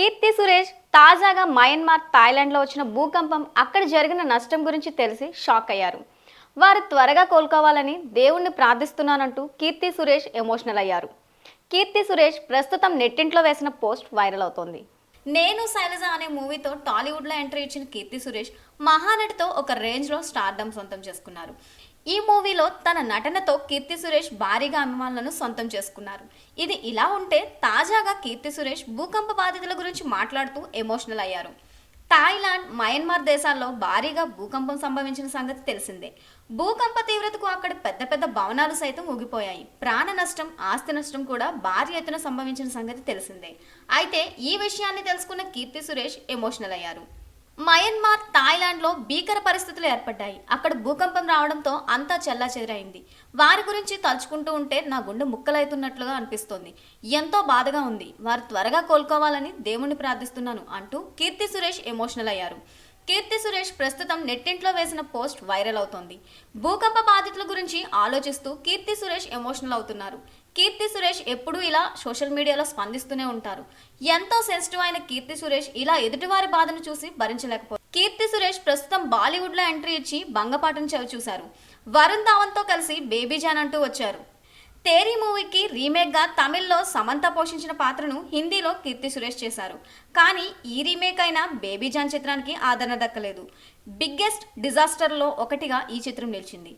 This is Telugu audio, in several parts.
కీర్తి సురేష్ తాజాగా మయన్మార్ థాయిలాండ్లో వచ్చిన భూకంపం అక్కడ జరిగిన నష్టం గురించి తెలిసి షాక్ అయ్యారు. వారు త్వరగా కోలుకోవాలని దేవుణ్ణి ప్రార్థిస్తున్నానంటూ కీర్తి సురేష్ ఎమోషనల్ అయ్యారు. కీర్తి సురేష్ ప్రస్తుతం నెట్టింట్లో వేసిన పోస్ట్ వైరల్ అవుతోంది. నేను శైలజ అనే మూవీతో టాలీవుడ్లో ఎంట్రీ ఇచ్చిన కీర్తి సురేష్ మహానటితో ఒక రేంజ్లో స్టార్డమ్ సొంతం చేసుకున్నారు. ఈ మూవీలో తన నటనతో కీర్తి సురేష్ భారీగా అభిమానులను సొంతం చేసుకున్నారు. ఇది ఇలా ఉంటే తాజాగా కీర్తి సురేష్ భూకంప బాధితుల గురించి మాట్లాడుతూ ఎమోషనల్ అయ్యారు. థాయిలాండ్ మయన్మార్ దేశాల్లో భారీగా భూకంపం సంభవించిన సంగతి తెలిసిందే. భూకంప తీవ్రతకు అక్కడ పెద్ద పెద్ద భవనాలు సైతం ఊగిపోయాయి. ప్రాణ నష్టం ఆస్తి నష్టం కూడా భారీ ఎత్తున సంభవించిన సంగతి తెలిసిందే. అయితే ఈ విషయాన్ని తెలుసుకున్న కీర్తి సురేష్ ఎమోషనల్ అయ్యారు. మయన్మార్ థాయిలాండ్లో భీకర పరిస్థితులు ఏర్పడ్డాయి. అక్కడ భూకంపం రావడంతో అంతా చెల్లాచెదరైంది. వారి గురించి తలుచుకుంటూ ఉంటే నా గుండె ముక్కలైతున్నట్లుగా అనిపిస్తోంది. ఎంతో బాధగా ఉంది. వారు త్వరగా కోలుకోవాలని దేవుణ్ణి ప్రార్థిస్తున్నాను అంటూ కీర్తి సురేష్ ఎమోషనల్ అయ్యారు. కీర్తి సురేష్ ప్రస్తుతం నెట్టింట్లో వేసిన పోస్ట్ వైరల్ అవుతోంది. భూకంప బాధితుల గురించి ఆలోచిస్తూ కీర్తి సురేష్ ఎమోషనల్ అవుతున్నారు. కీర్తి సురేష్ ఎప్పుడూ ఇలా సోషల్ మీడియాలో స్పందిస్తూనే ఉంటారు. ఎంతో సెన్సిటివ్ అయిన కీర్తి సురేష్ ఇలా ఎదుటివారి బాధను చూసి భరించలేకపోయారు కీర్తి సురేష్ ప్రస్తుతం బాలీవుడ్లో ఎంట్రీ ఇచ్చి బంగపాటను చవి చూశారు వరుణ్ ధావన్తో కలిసి బేబీ జాన్ అంటూ వచ్చారు. తేరీ మూవీకి రీమేక్గా తమిళ్ళో సమంత పోషించిన పాత్రను హిందీలో కీర్తి సురేష్ చేశారు. కానీ ఈ రీమేక్ అయిన బేబీ జాన్ చిత్రానికి ఆదరణ దక్కలేదు. బిగ్గెస్ట్ డిజాస్టర్లో ఒకటిగా ఈ చిత్రం నిలిచింది.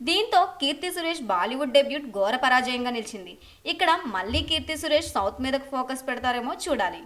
దీంతో కీర్తి సురేష్ బాలీవుడ్ డెబ్యూట్ ఘోర పరాజయంగా నిలిచింది. ఇక్కడ మళ్ళీ కీర్తి సురేష్ సౌత్ మీదకు ఫోకస్ పెడతారేమో చూడాలి.